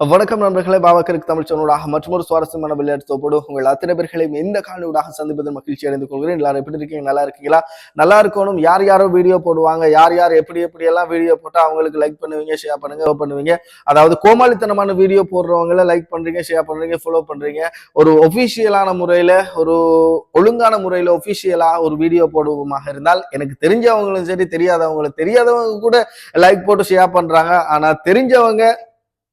வணக்கம் நண்பர்களே பாபாக்கருக்கு தமிழ் சொன்னூடாக மற்றொரு சுவாரஸ்யமான விளையாட்டு தொப்போடு உங்கள் அத்தனை பேர்களையும் இந்த காணொலியூடாக சந்திப்பதில் மகிழ்ச்சி அடைந்து கொள்கிறேன். எல்லாரும் எப்படி இருக்கீங்க? நல்லா இருக்கீங்களா? நல்லா இருக்கணும். யார் யாரோ வீடியோ போடுவாங்க? யார் யார் எப்படி எப்படி எல்லாம் வீடியோ போட்டால் அவங்களுக்கு லைக் பண்ணுவீங்க ஷேர் பண்ணுங்க follow பண்ணுவீங்க. அதாவது கோமாளித்தனமான வீடியோ போடுறவங்கள லைக் பண்றீங்க ஷேர் பண்றீங்க ஃபாலோ பண்றீங்க. ஒரு ஒஃபிஷியலான முறையில ஒரு ஒழுங்கான முறையில ஒபிஷியலா ஒரு வீடியோ போடுவோமாக இருந்தால் எனக்கு தெரிஞ்சவங்களும் சரி தெரியாதவங்களும் தெரியாதவங்க கூட லைக் போட்டு ஷேர் பண்றாங்க. ஆனா தெரிஞ்சவங்க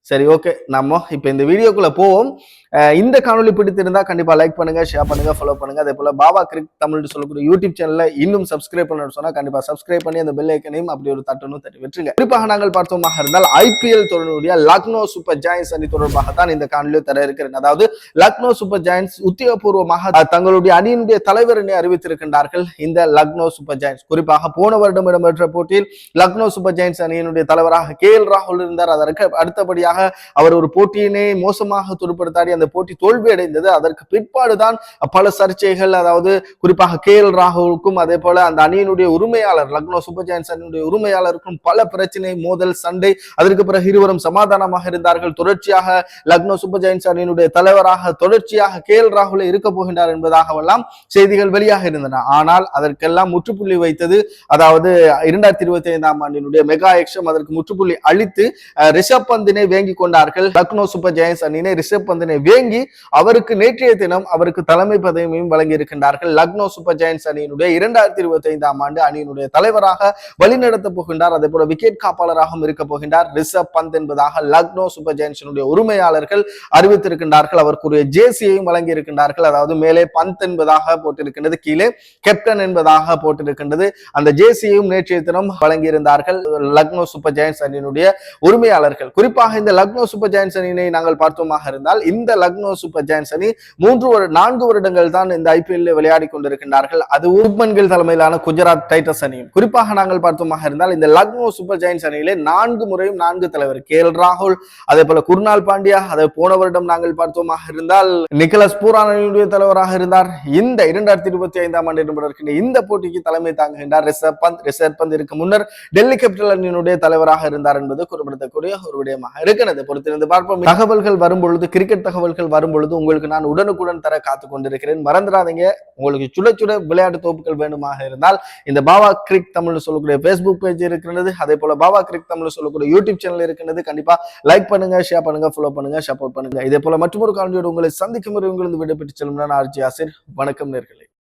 சரி ஓகே நம்ம இப்போ இந்த வீடியோக்குள்ளே போவோம். இந்த காணொலி பிடித்திருந்தா கண்டிப்பா லைக் பண்ணுங்க ஷேர் பண்ணுங்க ஃபாலோ பண்ணுங்க. அதே போல பாபா கிரிக் தமிழ் சொல்லக்கூடிய யூடியூப் சேனல்ல இன்னும் சப்ஸ்கிரைப் பண்ண சொன்னா கண்டிப்பா சப்ஸ்கிரைப் பண்ணி அந்த பெல் ஐக்கனையும் அப்படி ஒரு தட்டணும் தட்டி விட்டுருங்க குறிப்பாக நாங்கள் பார்த்தோமாக இருந்தால் ஐபிஎல் தொடர்புடைய லக்னோ சூப்பர் ஜாயின்ஸ் அணி தொடர்பாக தான் இந்த காணொலியை தர இருக்கிறேன் அதாவது லக்னோ சூப்பர் ஜாயின்ஸ் உத்தியோகபூர்வமாக தங்களுடைய அணியினுடைய தலைவரனை அறிவித்திருக்கின்றார்கள். இந்த லக்னோ சூப்பர் ஜாயின்ஸ் குறிப்பாக போன வருடம் இடம்பெற்ற போட்டியில் லக்னோ சூப்பர் ஜாயின்ஸ் அணியினுடைய தலைவராக கே எல் ராகுல் இருந்தார். அதற்கு அடுத்தபடியாக அவர் ஒரு போட்டியினை மோசமாக துடுப்படுத்தாடி அந்த போட்டி தோல்வி அடைந்தது அதற்கு பிற்பாடுதான் பல சர்ச்சைகள் அதாவது குறிப்பாக கே எல் ராகுலுக்கும் அதே போல அந்த அணியினுடைய உரிமையாளர் லக்னோ சூப்பர் ஜாயின்ஸ் அணியினுடைய உரிமையாளருக்கும் பல பிரச்சனை மோதல் சண்டை அதற்கு பிறகு இருவரும் சமாதானமாக இருந்தார்கள். தொடர்ச்சியாக லக்னோ சூப்பர் ஜாயின்ஸ் அணியினுடைய தலைவராக தொடர்ச்சியாக கே எல் ராகுலே இருக்க போகின்றார் என்பதாகவெல்லாம் செய்திகள் வெளியாக இருந்தன. ஆனால் அதற்கெல்லாம் முற்றுப்புள்ளி வைத்தது அதாவது இரண்டாயிரத்தி இருபத்தி ஐந்தாம் ஆண்டினுடைய மெகா எக்ஷம் அதற்கு முற்றுப்புள்ளி அளித்து ரிஷப் பந்தினை வேங்கி கொண்டார்கள். லக்னோ சூப்பர் ஜெயன்ஸ் அணியினை ரிஷப் பந்தினை வேங்கி அவருக்கு நேற்றைய தினம் அவருக்கு தலைமை பதவியையும் வழங்கியிருக்கின்றார்கள். லக்னோ சூப்பர் ஜெயின்ஸ் அணியினுடைய இரண்டாயிரத்தி இருபத்தி ஐந்தாம் ஆண்டு அணியினுடைய தலைவராக வழிநடத்த போகின்றார். அதே போல விக்கெட் காப்பாளராகவும் இருக்க போகின்றார். ரிஷப் பந்த் என்பதாக லக்னோ சூப்பர் ஜெயின்ஸினுடைய உரிமையாளர்கள் அறிவித்திருக்கின்றார்கள். அவருக்குரிய ஜேசியையும் வழங்கியிருக்கின்றார்கள். அதாவது மேலே பந்த் என்பதாக போட்டிருக்கின்றது கீழே கேப்டன் என்பதாக போட்டிருக்கின்றது. அந்த ஜேசியையும் நேற்றைய தினம் வழங்கியிருந்தார்கள் லக்னோ சூப்பர் ஜெயின்ஸ் அணியினுடைய உரிமையாளர்கள். குறிப்பாக இந்த லக்னோ சூப்பர் ஜெயின்ஸ் அணியினை நாங்கள் பார்த்தோமாக இருந்தால் இந்த லக்னோ சூப்பர் ஜெயின்ஸ் அணி மூன்று வருட நான்கு வருடங்கள் தான் இந்த ஐபிஎல்ல விளையாடி கொண்டிருக்கின்றார்கள். அது உருப்பன்கள் தலைமையிலான குஜராத் டைட்டஸ் அணியும். குறிப்பாக நாங்கள் பார்த்தோமாக இருந்தால் இந்த லக்னோ சூப்பர் ஜெயின்ஸ் அணியிலே நான்கு முறையும் நான்கு தலைவர் கே எல் ராகுல் அதே போல குர்னால் பாண்டியா அதை போன வருடம் நாங்கள் பார்த்தோமாக இருந்தால் நிக்கலஸ் பூரான் அணியுடைய தலைவராக இருந்தார். இந்த இரண்டாயிரத்தி இருபத்தி ஐந்தாம் ஆண்டு இடம்பெறுகின்ற இந்த போட்டிக்கு தலைமை தாங்குகின்றார் ரிசர்வ் பந்த் ரிசர்வ் பந்த் இருக்கு முன்னர் டெல்லி கேபிட்டல் அணியினுடைய தலைவராக இருந்தார் என்பது குறிப்பிடத்தக்கூடிய ஒரு விடயமாக இருக்கிறது. பொறுத்திருந்து பார்ப்போம். தகவல்கள் வரும் பொழுது கிரிக்கெட் தகவல் தகவல்கள் வரும் பொழுது உங்களுக்கு நான் உடனுக்குடன் தர காத்து கொண்டிருக்கிறேன். மறந்துடாதீங்க. உங்களுக்கு சுட சுட விளையாட்டு தொகுப்புகள் வேண்டுமாக இருந்தால் இந்த பாபா கிரிக் தமிழ் சொல்லக்கூடிய ஃபேஸ்புக் பேஜ் இருக்கிறது அதே போல பாபா கிரிக் தமிழ் சொல்லக்கூடிய யூடியூப் சேனல் இருக்கிறது கண்டிப்பா லைக் பண்ணுங்க ஷேர் பண்ணுங்க ஃபாலோ பண்ணுங்க சப்போர்ட் பண்ணுங்க. இதே போல மற்றொரு காலனியோடு உங்களை சந்திக்கும் வரை உங்களது விடைபெற்று செல்லும் நான் ஆர்ஜி ஆசிர். வணக்கம் நேர்களே.